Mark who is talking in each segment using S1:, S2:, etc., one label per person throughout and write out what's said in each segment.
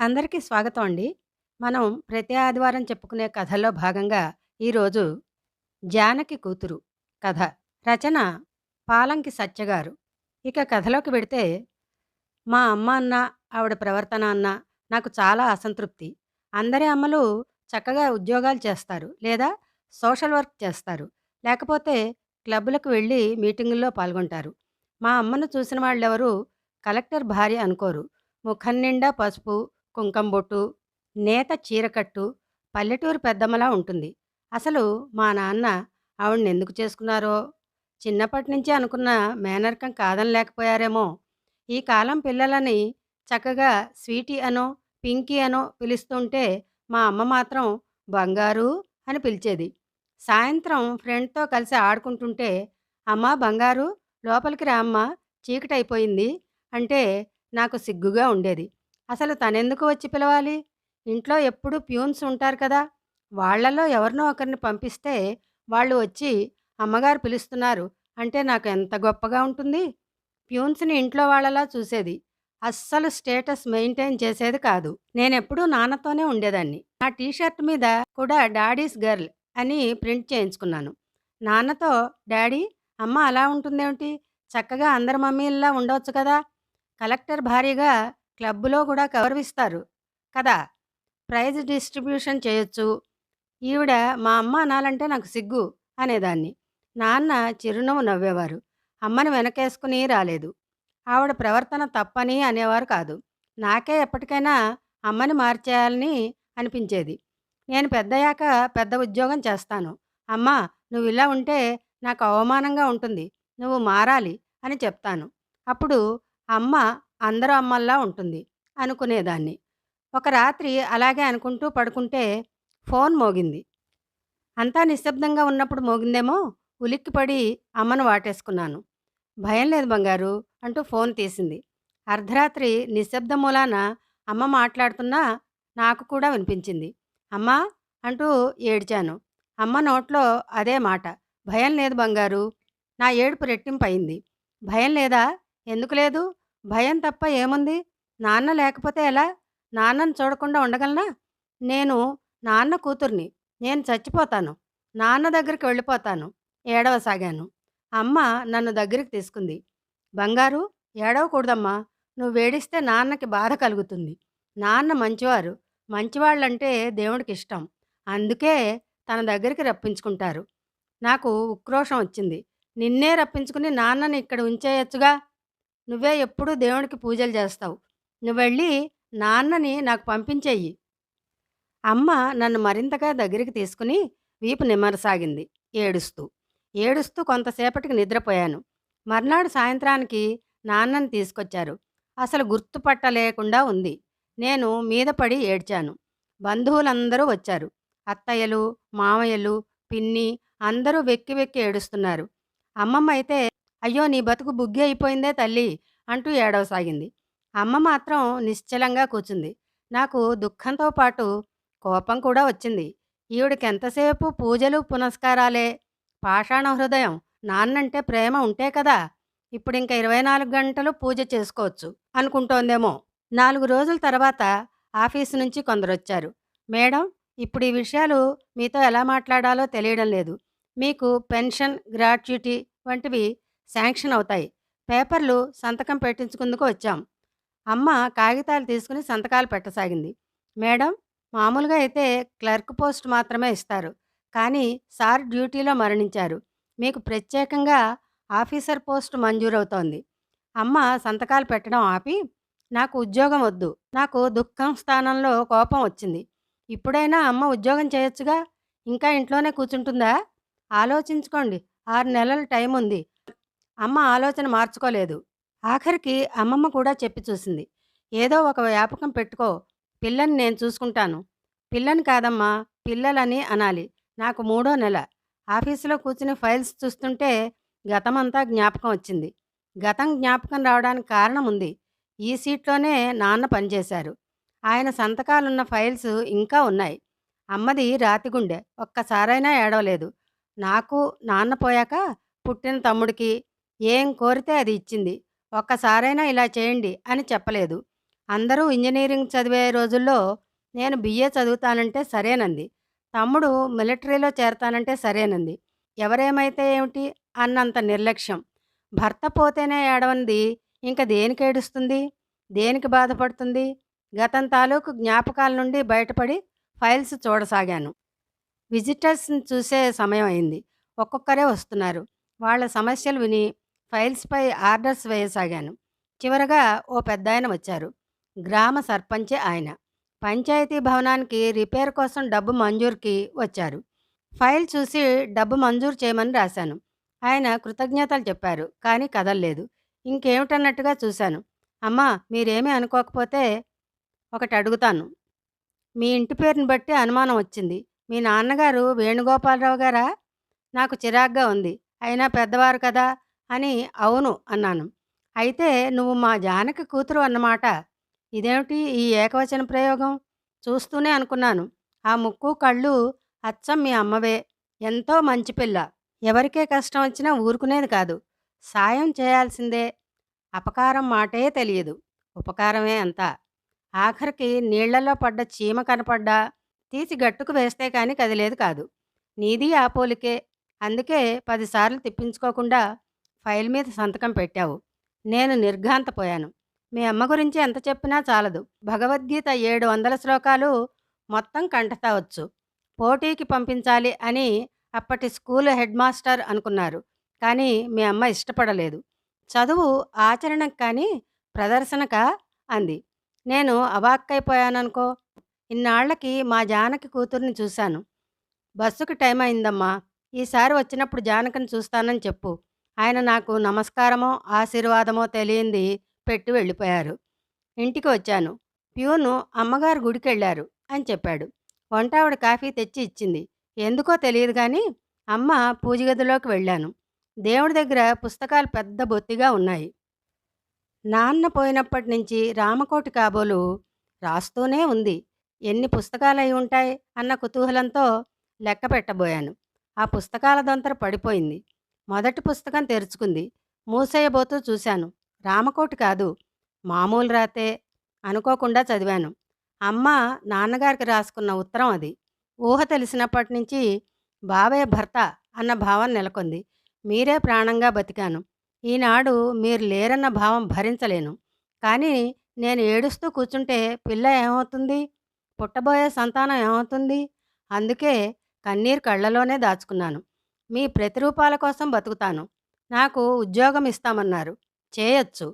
S1: అందరికీ స్వాగతం అండి. మనం ప్రతి ఆదివారం చెప్పుకునే కథల్లో భాగంగా ఈరోజు 'జానకి కూతురు' కథ. రచన పాలంకి సత్యగారు. ఇక కథలోకి వెడితే మా అమ్మ అన్న, ఆవిడ ప్రవర్తన అన్న నాకు చాలా అసంతృప్తి. అందరి అమ్మలు చక్కగా ఉద్యోగాలు చేస్తారు. లేదా సోషల్ వర్క్ చేస్తారు. లేకపోతే క్లబ్లకు వెళ్ళి మీటింగుల్లో పాల్గొంటారు. మా అమ్మను చూసిన వాళ్ళెవరూ కలెక్టర్ భార్య అనుకోరు. ముఖం నిండా పసుపు, కుంకం బొట్టు, నేత చీరకట్టు, పల్లెటూరు పెద్దమ్మలా ఉంటుంది. అసలు మా నాన్న ఆవిడనెందుకు చేసుకున్నారో? చిన్నప్పటి నుంచి అనుకున్న కాదని కాదనలేకపోయారేమో! ఈ కాలం పిల్లలని చక్కగా స్వీటీ అనో, పింకీ అనో పిలుస్తుంటే మా అమ్మ మాత్రం బంగారు అని పిలిచేది. సాయంత్రం ఫ్రెండ్‌తో కలిసి ఆడుకుంటుంటే అమ్మ బంగారు లోపలికి రా అమ్మ చీకటైపోయింది అంటే నాకు సిగ్గుగా ఉండేది. అసలు తనెందుకు వచ్చి పిలవాలి? ఇంట్లో ఎప్పుడూ ప్యూన్స్ ఉంటారు కదా! వాళ్ళలో ఎవరినో ఒకరిని పంపిస్తే వాళ్ళు వచ్చి అమ్మగారు పిలుస్తున్నారు అంటే నాకు ఎంత గొప్పగా ఉంటుంది. ప్యూన్స్‌ని ఇంట్లో వాళ్ళలా చూసేది. అస్సలు స్టేటస్ మెయింటైన్ చేసేది కాదు. నేనెప్పుడూ నాన్నతోనే ఉండేదాన్ని. నా టీషర్ట్ మీద కూడా డాడీస్ గర్ల్ అని ప్రింట్ చేయించుకున్నాను. నాన్నతో డాడీ అమ్మ అలా ఉంటుందేమిటి? చక్కగా అందరి మమ్మీల్లా ఉండవచ్చు కదా! కలెక్టర్ భార్యగా క్లబ్లో కూడా గౌరవిస్తారు కదా! ప్రైజ్ డిస్ట్రిబ్యూషన్ చేయొచ్చు. ఈవిడ మా అమ్మ అనాలంటే నాకు సిగ్గు అనేదాన్ని. నాన్న చిరునవ్వు నవ్వేవారు. అమ్మని వెనకేసుకుని రాలేదు. ఆవిడ ప్రవర్తన తప్పని అనేవారు కాదు. నాకే ఎప్పటికైనా అమ్మని మార్చేయాలని అనిపించేది. నేను పెద్దయ్యాక పెద్ద ఉద్యోగం చేస్తాను. అమ్మా ఇలా ఉంటే నాకు అవమానంగా ఉంటుంది. నువ్వు మారాలి అని చెప్తాను. అప్పుడు అమ్మ అందరూ అమ్మల్లా ఉంటుంది అనుకునేదాన్ని. ఒక రాత్రి అలాగే అనుకుంటూ పడుకుంటే ఫోన్ మోగింది. అంతా నిశ్శబ్దంగా ఉన్నప్పుడు మోగిందేమో ఉలిక్కిపడి అమ్మను వాటేసుకున్నాను. భయం లేదు బంగారు అంటూ ఫోన్ తీసింది. అర్ధరాత్రి నిశ్శబ్ద మూలాన అమ్మ మాట్లాడుతున్నా నాకు కూడా వినిపించింది. అమ్మా అంటూ ఏడ్చాను. అమ్మ నోట్లో అదే మాట. భయం లేదు బంగారు. నా ఏడుపు రెట్టింపయింది. భయం లేదా? ఎందుకు లేదు? భయం తప్ప ఏముంది? నాన్న లేకపోతే ఎలా? నాన్నను చూడకుండా ఉండగలనా? నేను నాన్న కూతుర్ని. నేను చచ్చిపోతాను. నాన్న దగ్గరికి వెళ్ళిపోతాను. ఏడవసాగాను. అమ్మ నన్ను దగ్గరికి తీసుకుంది. బంగారు ఏడవకూడదమ్మా. నువ్వేడిస్తే నాన్నకి బాధ కలుగుతుంది. నాన్న మంచివారు. మంచివాళ్ళంటే దేవుడికిష్టం. అందుకే తన దగ్గరికి రప్పించుకుంటారు. నాకు ఉక్రోషం వచ్చింది. నిన్నే రప్పించుకుని నాన్నని ఇక్కడ ఉంచేయొచ్చుగా! నువ్వే ఎప్పుడూ దేవుడికి పూజలు చేస్తావు. నువ్వెళ్ళి నాన్నని నాకు పంపించేయి అమ్మ నన్ను మరింతగా దగ్గరికి తీసుకుని వీపు నిమ్మరసాగింది ఏడుస్తూ. ఏడుస్తూ కొంతసేపటికి నిద్రపోయాను. మర్నాడు సాయంత్రానికి నాన్నని తీసుకొచ్చారు. అసలు గుర్తుపట్టలేకుండా ఉంది. నేను మీద పడి ఏడ్చాను. బంధువులందరూ వచ్చారు. అత్తయ్యలు, మామయ్యలు, పిన్ని అందరూ వెక్కి వెక్కి ఏడుస్తున్నారు. అమ్మమ్మ అయితే అయ్యో నీ బతుకు బుగ్గి అయిపోయిందే తల్లి అంటూ ఏడవసాగింది. అమ్మ మాత్రం నిశ్చలంగా కూచుంది. నాకు దుఃఖంతో పాటు కోపం కూడా వచ్చింది. ఈవిడకెంతసేపు పూజలు పునస్కారాలే. పాషాణ హృదయం. నాన్నంటే ప్రేమ ఉంటే కదా! ఇప్పుడు ఇంకా ఇరవై నాలుగు గంటలు పూజ చేసుకోవచ్చు అనుకుంటోందేమో. నాలుగు రోజుల తర్వాత ఆఫీసు నుంచి కొందరొచ్చారు. మేడం ఇప్పుడు ఈ విషయాలు మీతో ఎలా మాట్లాడాలో తెలియడం లేదు. మీకు పెన్షన్, గ్రాట్యుటీ వంటివి శాంక్షన్ అవుతాయి. పేపర్లు సంతకం పెట్టించుకుందుకు వచ్చాం. అమ్మ కాగితాలు తీసుకుని సంతకాలు పెట్టసాగింది. మేడం మామూలుగా అయితే క్లర్క్ పోస్ట్ మాత్రమే ఇస్తారు. కానీ సార్ డ్యూటీలో మరణించారు. మీకు ప్రత్యేకంగా ఆఫీసర్ పోస్ట్ మంజూరవుతోంది. అమ్మ సంతకాలు పెట్టడం ఆపి నాకు ఉద్యోగం వద్దు. నాకు దుఃఖం స్థానంలో కోపం వచ్చింది. ఇప్పుడైనా అమ్మ ఉద్యోగం చేయొచ్చుగా! ఇంకా ఇంట్లోనే కూర్చుంటుందా? ఆలోచించుకోండి. 6 నెలలు ఉంది అమ్మ ఆలోచన మార్చుకోలేదు. ఆఖరికి అమ్మమ్మ కూడా చెప్పి చూసింది. ఏదో ఒక వ్యాపకం పెట్టుకో. పిల్లని నేను చూసుకుంటాను. పిల్లని కాదమ్మా పిల్లలని అనాలి. నాకు మూడో నెల. ఆఫీసులో కూర్చుని ఫైల్స్ చూస్తుంటే గతమంతా జ్ఞాపకం వచ్చింది. గతం జ్ఞాపకం రావడానికి కారణం ఉంది. ఈ సీట్లోనే నాన్న పనిచేశారు. ఆయన సంతకాలున్న ఫైల్స్ ఇంకా ఉన్నాయి. అమ్మది రాతిగుండె. ఒక్కసారైనా ఏడవలేదు. నాకు నాన్న పోయాక పుట్టిన తమ్ముడికి ఏం కోరితే అది ఇచ్చింది. ఒక్కసారైనా ఇలా చేయండి అని చెప్పలేదు. అందరూ ఇంజనీరింగ్ చదివే రోజుల్లో నేను బిఏ చదువుతానంటే సరేనంది. తమ్ముడు మిలిటరీలో చేరతానంటే సరేనంది. ఎవరేమైతే ఏమిటి అన్నంత నిర్లక్ష్యం. భర్త పోతేనే ఏడవనిది దేనికి ఏడుస్తుంది దేనికి బాధపడుతుంది? గతం తాలూకు జ్ఞాపకాల నుండి బయటపడి ఫైల్స్ చూడసాగాను. విజిటర్స్‌ని చూసే సమయం అయింది. ఒక్కొక్కరే వస్తున్నారు. వాళ్ళ సమస్యలు విని ఫైల్స్‌పై ఆర్డర్స్ వేయసాగాను. చివరగా ఓ పెద్దాయన వచ్చారు. గ్రామ సర్పంచే ఆయన. పంచాయతీ భవనానికి రిపేర్ కోసం డబ్బు మంజూరుకి వచ్చారు. ఫైల్ చూసి డబ్బు మంజూరు చేయమని రాశాను. ఆయన కృతజ్ఞతలు చెప్పారు. కానీ కదల్లేదు. ఇంకేమిటన్నట్టుగా చూశాను. అమ్మా! మీరేమీ అనుకోకపోతే ఒకటి అడుగుతాను మీ ఇంటి పేరుని బట్టి అనుమానం వచ్చింది. మీ నాన్నగారు వేణుగోపాలరావు గారా? నాకు చిరాగ్గా ఉంది. అయినా పెద్దవారు కదా! అని అవును అన్నాను. అయితే నువ్వు మా జానకి కూతురు అన్నమాట. ఇదేమిటి ఈ ఏకవచన ప్రయోగం? చూస్తూనే అనుకున్నాను. ఆ ముక్కు, కళ్ళు అచ్చం మీ అమ్మవే. ఎంతో మంచి పిల్ల. ఎవరికే కష్టం వచ్చినా ఊరుకునేది కాదు. సాయం చేయాల్సిందే. అపకారం మాటే తెలియదు. ఉపకారమే అంతా. ఆఖరికి నీళ్ళలో పడ్డ చీమ కనపడ్డా తీసి గట్టుకు వేస్తే కాని కదిలేదు కాదు. నీది ఆ పోలికే. అందుకే పదిసార్లు తిప్పించుకోకుండా ఫైల్ మీద సంతకం పెట్టావు. నేను నిర్ఘాంతపోయాను. మీ అమ్మ గురించి ఎంత చెప్పినా చాలదు. భగవద్గీత ఏడు వందల శ్లోకాలు మొత్తం కంఠతా వచ్చు. పోటీకి పంపించాలి అని అప్పటి స్కూలు హెడ్‌మాస్టర్ అనుకున్నారు. కానీ మీ అమ్మ ఇష్టపడలేదు. చదువు ఆచరణకు కానీ ప్రదర్శనకా? అంది. నేను అవాక్కైపోయాననుకో ఇన్నాళ్ళకి మా జానకి కూతుర్ని చూశాను. బస్సుకి టైం అయిందమ్మా! ఈసారి వచ్చినప్పుడు జానకిని చూస్తానని చెప్పు. ఆయన నాకు నమస్కారమో, ఆశీర్వాదమో తెలియంది పెట్టి వెళ్ళిపోయారు. ఇంటికి వచ్చాను. ప్యూను అమ్మగారు గుడికెళ్ళారు అని చెప్పాడు. వంటావిడ కాఫీ తెచ్చి ఇచ్చింది. ఎందుకో తెలియదు కానీ అమ్మ పూజగదిలోకి వెళ్ళాను. దేవుడి దగ్గర పుస్తకాలు పెద్ద బొత్తిగా ఉన్నాయి. నాన్న పోయినప్పటి నుంచి రామకోటి కాబోలు రాస్తూనే ఉంది. ఎన్ని పుస్తకాలు అయి ఉంటాయి అన్న కుతూహలంతో లెక్క పెట్టబోయాను. ఆ పుస్తకాల దొంతర పడిపోయింది. మొదటి పుస్తకం తెరుచుకుంది. మూసేయబోతూ చూశాను. రామకోటి కాదు. మామూలు రాతే. అనుకోకుండా చదివాను. అమ్మ నాన్నగారికి రాసుకున్న ఉత్తరం అది. ఊహ తెలిసినప్పటి నుంచి బావే భర్త అన్న భావం నెలకొంది. మీరే ప్రాణంగా బతికాను. ఈనాడు మీరు లేరన్న భావం భరించలేను. కానీ నేను ఏడుస్తూ కూర్చుంటే పిల్ల ఏమవుతుంది? పుట్టబోయే సంతానం ఏమవుతుంది? అందుకే కన్నీరు కళ్ళలోనే దాచుకున్నాను. మీ ప్రతిరూపాల కోసం బతుకుతాను. నాకు ఉద్యోగం ఇస్తామన్నారు. చేయొచ్చు.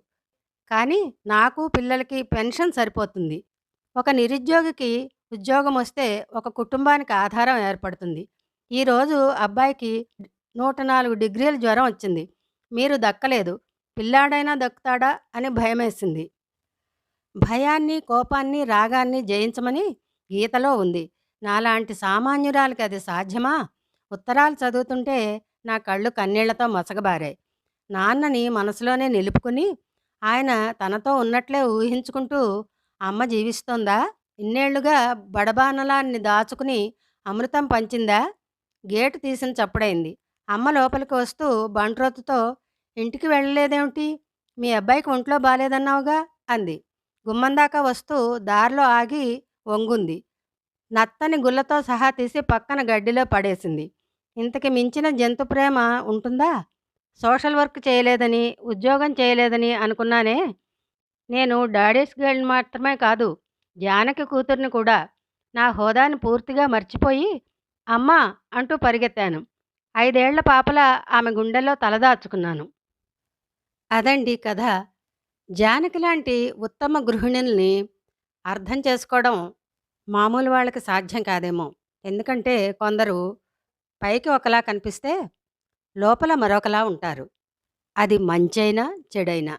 S1: కానీ నాకు పిల్లలకి పెన్షన్ సరిపోతుంది. ఒక నిరుద్యోగికి ఉద్యోగం వస్తే ఒక కుటుంబానికి ఆధారం ఏర్పడుతుంది. ఈరోజు అబ్బాయికి 104 డిగ్రీల జ్వరం వచ్చింది. మీరు దక్కలేదు. పిల్లాడైనా దక్కుతాడా అని భయమేసింది. భయాన్ని, కోపాన్ని, రాగాన్ని జయించమని గీతలో ఉంది. నాలాంటి సామాన్యురాలికి అది సాధ్యమా? ఉత్తరాలు చదువుతుంటే నా కళ్ళు కన్నీళ్ళతో మసగబారాయి నాన్నని మనసులోనే నిలుపుకుని ఆయన తనతో ఉన్నట్లే ఊహించుకుంటూ అమ్మ జీవిస్తోందా? ఇన్నేళ్ళుగా బడబానలాన్ని దాచుకుని అమృతం పంచిందా? గేటు తీసిన చప్పుడైంది. అమ్మ లోపలికి వస్తూ బంట్రోతుతో ఇంటికి వెళ్ళలేదేమిటి? మీ అబ్బాయికి ఒంట్లో బాలేదన్నావుగా? అంది. గుమ్మందాకా వస్తూ దారిలో ఆగి వంగుంది. నత్తని గుళ్ళతో సహా తీసి పక్కన గడ్డిలో పడేసింది. ఇంతకి మించిన జంతు ప్రేమ ఉంటుందా? సోషల్ వర్క్ చేయలేదని, ఉద్యోగం చేయలేదని అనుకున్నానే. నేను డాడీస్ గర్ల్‌ని మాత్రమే కాదు. జానకి కూతుర్ని కూడా. నా హోదాని పూర్తిగా మర్చిపోయి అమ్మా! అంటూ పరిగెత్తాను. ఐదేళ్ళ పాపల ఆమె గుండెల్లో తలదాచుకున్నాను. అదండీ కథ. జానకి లాంటి ఉత్తమ గృహిణుల్ని అర్థం చేసుకోవడం మామూలు వాళ్ళకి సాధ్యం కాదేమో. ఎందుకంటే కొందరు పైకి ఒకలా కనిపిస్తే లోపల మరొకలా ఉంటారు. అది మంచైనా, చెడైనా.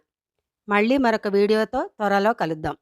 S1: మళ్ళీ మరొక వీడియోతో త్వరలో కలుద్దాం.